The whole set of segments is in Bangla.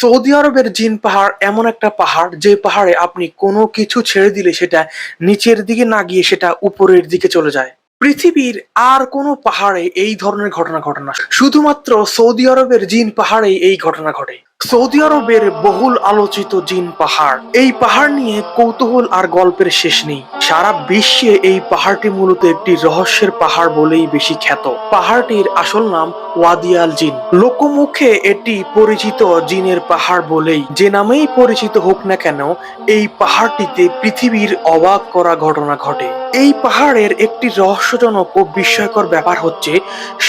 সৌদি আরবের জিন পাহাড় এমন একটা পাহাড়, যে পাহাড়ে আপনি কোনো কিছু ছেড়ে দিলে সেটা নিচের দিকে না গিয়ে সেটা উপরের দিকে চলে যায়। পৃথিবীর আর কোনো পাহাড়ে এই ধরনের ঘটনা ঘটে না। শুধুমাত্র সৌদি আরবের জিন পাহাড়ে এই ঘটনা ঘটে। সৌদি আরবের বহুল আলোচিত জিন পাহাড়। এই পাহাড় নিয়ে কৌতূহল আর গল্পের শেষ নেই। সারা বিশ্বে এই পাহাড়টি মূলত একটি রহস্যের পাহাড় বলেই বেশি খ্যাত। পাহাড়টির আসল নাম ওয়াদিয়াল জিন। লোকমুখে এটি পরিচিত জিনের পাহাড় বলেই। যে নামেই পরিচিত হোক না কেন, এই পাহাড়টিতে পৃথিবীর অবাক করা ঘটনা ঘটে। এই পাহাড়ের একটি রহস্যজনক ও বিস্ময়কর ব্যাপার হচ্ছে,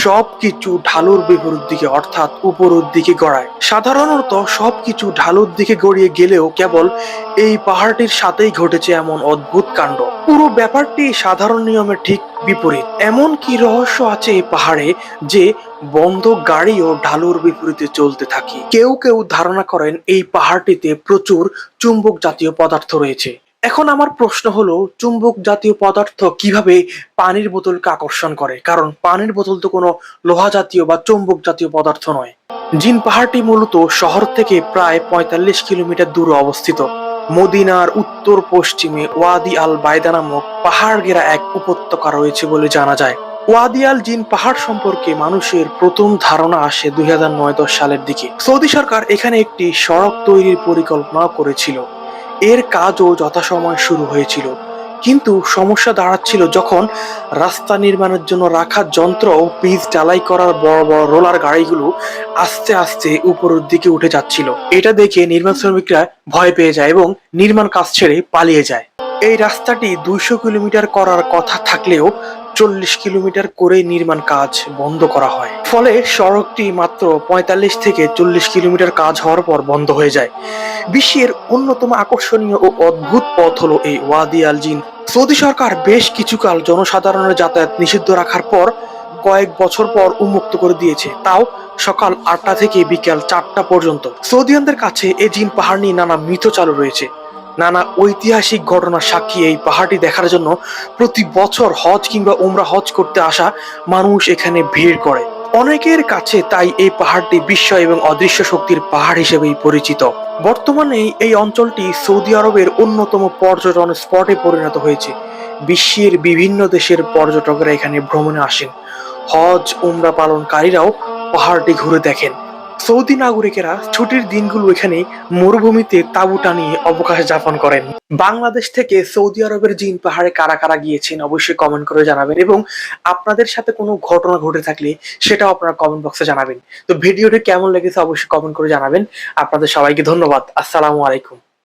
সবকিছু ঢালুর বিপরীত দিকে অর্থাৎ উপরের দিকে গড়ায়। সাধারণত সবকিছু ঢালুর দিকে গড়িয়ে গেলেও কেবল এই পাহাড়টির সাথেই ঘটেছে এমন অদ্ভুত কাণ্ড। পুরো ব্যাপারটি সাধারণ নিয়মের ঠিক বিপরীত। এমন কি রহস্য আছে এই পাহাড়ে যে বন্ধ গাড়িও ঢালুর বিপরীতে চলতে থাকে? কেউ কেউ ধারণা করেন এই পাহাড়টিতে প্রচুর চুম্বক জাতীয় পদার্থ রয়েছে। এখন আমার প্রশ্ন হলো, চুম্বক জাতীয় পদার্থ কীভাবে পানির বোতলকে আকর্ষণ করে? কারণ পানির বোতল তো কোনো লোহা জাতীয় বা চুম্বক জাতীয় পদার্থ নয়। জিন পাহাড়টি মূলত শহর থেকে প্রায় পঁয়তাল্লিশ কিলোমিটার দূরে অবস্থিত। মদিনার উত্তর পশ্চিমে ওয়াদি আল বায়দা নামক পাহাড় ঘেরা এক উপত্যকা রয়েছে বলে জানা যায়। ওয়াদি আল জিন পাহাড় সম্পর্কে মানুষের প্রথম ধারণা আসে দুই হাজার নয় দশ সালের দিকে। সৌদি সরকার এখানে একটি সড়ক তৈরির পরিকল্পনা করেছিল। এর কাজও যথাসময় শুরু হয়েছিল। কিন্তু সমস্যা দাঁড়াচ্ছিল যখন রাস্তা নির্মাণের জন্য রাখা যন্ত্র ও পিচ ডালাই করার বড় বড় রোলার গাড়িগুলো আস্তে আস্তে উপরের দিকে উঠে যাচ্ছিল। এটা দেখে নির্মাণ শ্রমিকরা ভয় পেয়ে যায় এবং নির্মাণ কাজ ছেড়ে পালিয়ে যায়। এই রাস্তাটি দুইশো কিলোমিটার করার কথা থাকলেও চল্লিশ কিলোমিটার করে নির্মাণ কাজ বন্ধ করা হয়। ফলে সড়কটি মাত্র পঁয়তাল্লিশ থেকে চল্লিশ কিলোমিটার কাজ হওয়ার পর বন্ধ হয়ে যায়। বিশ্বের অন্যতম আকর্ষণীয় ও অদ্ভুত পথ হলো এই ওয়াদি আল জিন। সৌদি সরকার বেশ কিছুকাল জনসাধারণের যাতায়াত নিষিদ্ধ রাখার পর কয়েক বছর পর উন্মুক্ত করে দিয়েছে। তাও সকাল আটটা থেকে বিকাল চারটা পর্যন্ত। সৌদিয়ানদের কাছে এই জিন পাহাড় নিয়ে নানা মিথ চালু রয়েছে। নানা ঐতিহাসিক ঘটনার সাক্ষী এই পাহাড়টি দেখার জন্য প্রতি বছর হজ কিংবা উমরা হজ করতে আসা মানুষ এখানে ভিড় করে। অনেকের কাছে তাই এই পাহাড়টি বিশ্ব এবং অদৃশ্য শক্তির পাহাড় হিসেবেই পরিচিত। বর্তমানে এই অঞ্চলটি সৌদি আরবের অন্যতম পর্যটন স্পটে পরিণত হয়েছে। বিশ্বের বিভিন্ন দেশের পর্যটকরা এখানে ভ্রমণে আসেন। হজ, উমরা পালনকারীরাও পাহাড়টি ঘুরে দেখেন। সৌদি নাগরিকেরা ছুটির দিনগুলো এখানে মরুভূমিতে তাঁবু টানিয়ে অবকাশ যাপন করেন। বাংলাদেশ থেকে সৌদি আরবের জিন পাহাড়ে কারা কারা গিয়েছেন অবশ্যই কমেন্ট করে জানাবেন এবং আপনাদের সাথে কোনো ঘটনা ঘটে থাকলে সেটাও আপনারা কমেন্ট বক্সে জানাবেন। তো ভিডিওটি কেমন লেগেছে অবশ্যই কমেন্ট করে জানাবেন। আপনাদের সবাইকে ধন্যবাদ। আসসালামু আলাইকুম।